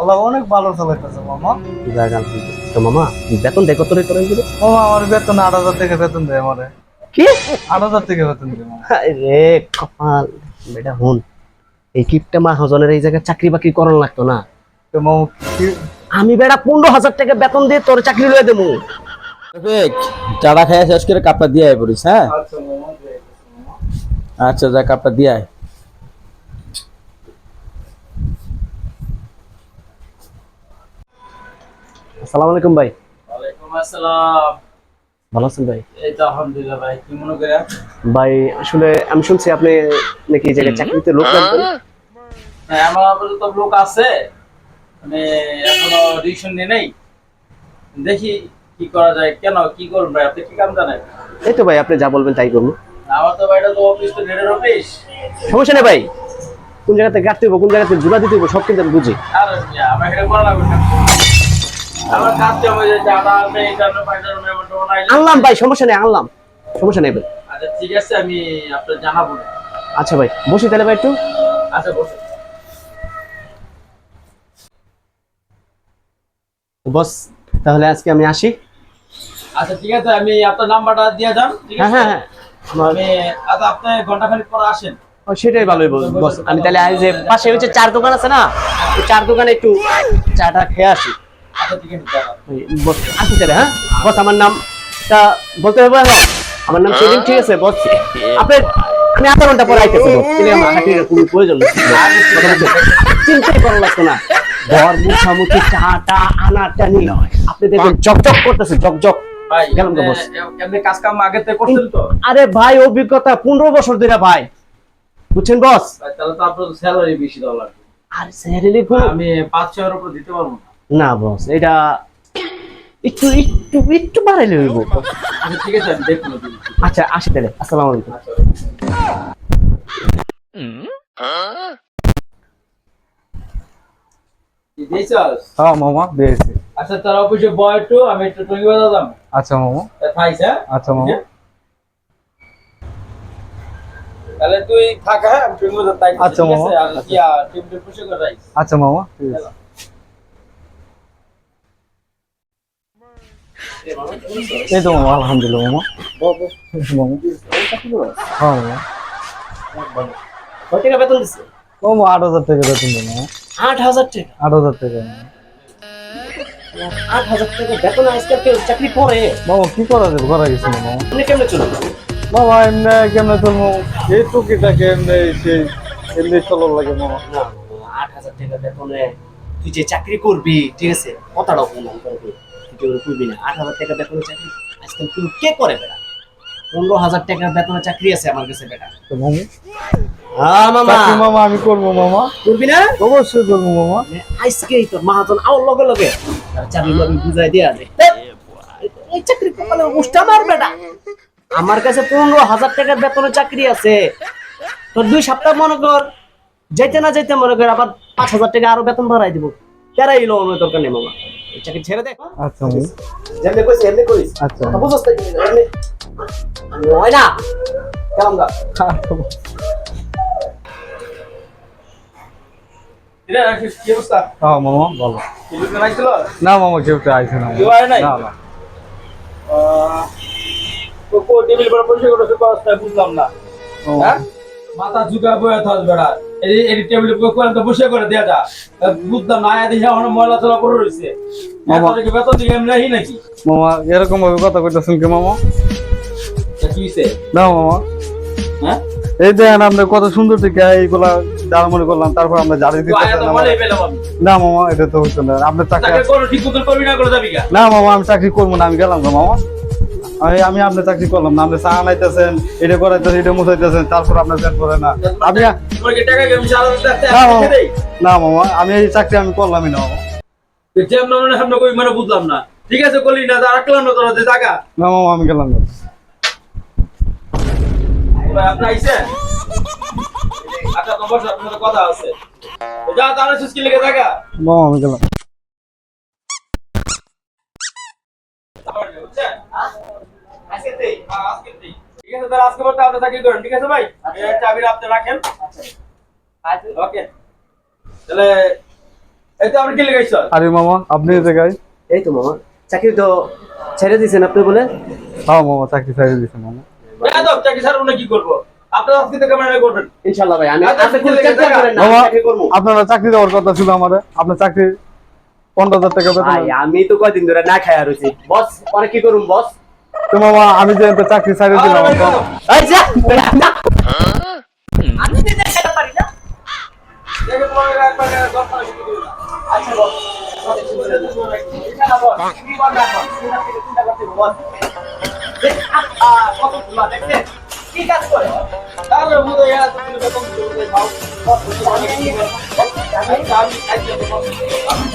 আল্লাহ অনেক ভালো চালাইতেছে মামা। তো। মামা বেতন দেয় কত করেন মামা আমার বেতন আট হাজার টাকা বেতন দেয় আমারে। কি? আট হাজার টাকা বেতন দেয় রে কপাল। বেটা হুন এই কিপটা মা হজনের এই জায়গায় চাকরি বাকরি করার লাগতো না। তো মামা আমি বেটা পনেরো হাজার টাকা বেতন দিয়ে তোর চাকরি লয়ে দেবো। চাটা খাইয়া শেষ করে কাপটা দিয়ে আয় পড়িস হ্যাঁ? আচ্ছা। আচ্ছা যা কাপটা দিয়ে আয়। আসসালামু আলাইকুম ভাই। আসসালাম। ভালো আছেন ভাই? এই তো আলহামদুলিল্লাহ ভাই কি মনে করে ভাই আসলে আমি শুনছি আপনি নাকি এই জায়গায় চাকরিতে লোক লাগবেন হ্যাঁ আমার আপাতত লোক আছে। মানে এখনও ডিসিশন নিয়ে নেই। দেখি কি করা যায় কেন কি করবেন ভাই? আপনি কি কাম জানেন? এই তো ভাই আপনি যা বলবেন তাই করব আমার তো ভাইটা তো অফিস তো ডেটের অফিস সমস্যা নেই ভাই। কোন জায়গাতে কাটতে হইব কোন জায়গাতে জোড়া দিতে হইব সব কিন্তু আমি বুঝি। আর আমার এটা করা লাগবে না। আনলাম ভাই সমস্যা নেই আনলাম। সমস্যা নেই ভাই। আচ্ছা ঠিক আছে আমি আপনার জানাব। আচ্ছা ভাই বসি তাহলে ভাই একটু। আচ্ছা বসে। বস তাহলে আজকে আমি আসি। আচ্ছা ঠিক আছে আমি আপনার নাম্বারটা দিয়ে যান হ্যাঁ হ্যাঁ হ্যাঁ। আমি আচ্ছা আপনি ঘণ্টা খানিক পরে আসেন। ও, সেটাই ভালোই বল বস আমি তাহলে আজ যে পাশে হচ্ছে চার দোকান আছে না চার দোকানে একটু চাটা খেয়ে আসি। বস আসি তাহলে হ্যাঁ? বস আমার নামটা বলতে হবে হ্যাঁ আমার নাম সেলিম ঠিক আছে বস। আপনি আমি আধা ঘণ্টা পরে আইতেছি তাহলে আমার চাকরির কোনো প্রয়োজন নেই। চিন্তাই করা লাগতো না। ঘর মুখামুখি চাটা আনা টানি আপনি দেখবেন জকজক করতেছে জকজক। ভাই গেলাম তো বস। এমনি- এমনি কাজ কাম আগে থেকে করছেন তো? আরে ভাই অভিজ্ঞতা পনেরো বছর ধরে ভাই। বুঝছেন বস? তাহলে তো আপনার স্যালারি বেশি দেওয়া লাগবে। আর স্যারেলি কোন আমি পাঁচ ছয়ের উপর দিতে পারব না। না বস এটা একটু একটু একটু বাড়াইলে হইব। আচ্ছা ঠিক আছে দেখুন আচ্ছা আসি তাহলে আসসালামু আলাইকুম। হ্যাঁ মামা দিয়েছি। আচ্ছা তার অফিসে বয় একটু আমি একটু টঙ্গি বাজালাম আচ্ছা মামা। হ্যাঁ? আচ্ছা মামা। তাহলে তুই থাক হ্যাঁ? আমি টঙ্গি বাজার তাই আচ্ছা, মামা। আচ্ছা মামা ঠিক আছে। এই তো মামা আলহামদুলিল্লাহ মামা হ্যাঁ মামা টাকা বেতন দিচ্ছে মামা আট হাজার টাকা বেতন দেয় আট হাজার টাকা? আট হাজার টাকা আট হাজার টাকা বেতন আজকাল কেউ চাকরি করে? মামা কি করা যাবে? করা গেছে মামা আপনি কেমনে চলবে মামা এমনি কেমনে চলবো? এই টুকিটাকে এমনি সেই এমনি চলার লাগে মামা আট হাজার টাকা বেতনে তুই যে চাকরি করবি ঠিক আছে? কথাটা অপমান করবি কেউ করবি না। আট হাজার টাকা বেতনে চাকরি? আজকাল কেউ কে করে বেটা পনেরো হাজার টাকার বেতনে চাকরি আছে আমার কাছে বেটা। তো মামা? হ্যাঁ মামা। চাকরি মামা আমি করব মামা। করবি না? অবশ্যই করব মামা। আজকেই তোর মাহাতন আওয়ার লগে লগে। তার চাকরি বাকরি বুঝাই দেয়া দে। এই চাকরি কপালে উষ্টা মার বেটা। আমার কাছে পনেরো হাজার টাকার বেতনের চাকরি আছে। তোর দুই সপ্তাহ মনে কর। যাইতে না যাইতে মনে কর আবার পাঁচ হাজার টাকা আরও বেতন বাড়াই দিব। কেরাই লো আমার দরকার নেই মামা। চাকরি ছেড়ে দে। আচ্ছা যেমনি কইছি এমনি করিস। আচ্ছা কথা বুঝছ তো এমনি হয় না। কেমন নাইছিল না মামা কেউ তো? আইছে না কেউ আয় নাই? না না। তো কো টেবিল পর পরিষ্কার করে সুপার অবস্থায় বুঝলাম না। হ্যাঁ? মাথা ঝুঁকা বয়ে থাকস বেড়া। এই এই টেবিল তো বসে করে দেয়া যা। না আয়া দেখে আমার ময়লা চলা কি বেতন দিকে এমনি নাকি? মামা এরকম ভাবে কথা কইতেছেন কি মামা? তা কি হইছে? না মামা। হ্যাঁ? এই দেখেন আপনি কত সুন্দর থেকে এইগুলা জার্মানি করলাম তারপর আমরা জারি দিতে মনে না মামা। এটা তো হচ্ছে না। আপনার চাকরি না মামা আমি চাকরি করব না আমি গেলাম না মামা। আমি আমি আপনার চাকরি করলাম না আপনি চা আনাইতেছেন এটা করাইতেছেন এটা মুছাইতেছেন তারপর আপনার চেক করে না। আপনি রাখতে না মামা আমি এই চাকরি আমি করলামই না মামা। মানে মানে বুঝলাম না। ঠিক আছে করলি না রাখলাম না তোরা টাকা না মামা আমি গেলাম না। আপনি আইছেন? আচ্ছা তোমার সাথে কথা আছে। যা সুস্কি লেগে থাকা মামা আমি গেলাম। আজকেতেই? হ্যাঁ, আজকেতেই। ঠিক আছে তাহলে আজকে বলতে আপনি চাকরি করেন ঠিক আছে ভাই? এই আপনি রাখেন। ওকে। তাহলে এই তো আমরা কি লেগাইছ আরে মামা আপনি জায়গায়? এই তো মামা চাকরি তো ছেড়ে দিয়েছেন আপনি বলে? হ্যাঁ মামা চাকরি ছাড়িয়ে দিয়েছে মামা। বেয়াদব চাকরি ছাড়া উনি কি করব? আপনার আচ্ছা, করেন। চাকরি আপনারা চাকরি দেওয়ার কথা ছিল আমাদের আপনার চাকরি পনেরো হাজার টাকা বেতন। আমি তো কয়দিন ধরে না খাই রয়েছি বস পরে কি করুম বস? তো মামা আমি যে এত চাকরি ছাড়িয়ে দিলাম আরে, এই যা না। আমি তো পারি না দেখে তোমার একবার দিও না। আচ্ছা কি চিন্তা করতে দেখ, আ, কত কাজ করে? তাহলে বুঝো, এরা তো তুমি বেতন দিতে খাও। আমি আমি- আমি আজকে তো আমি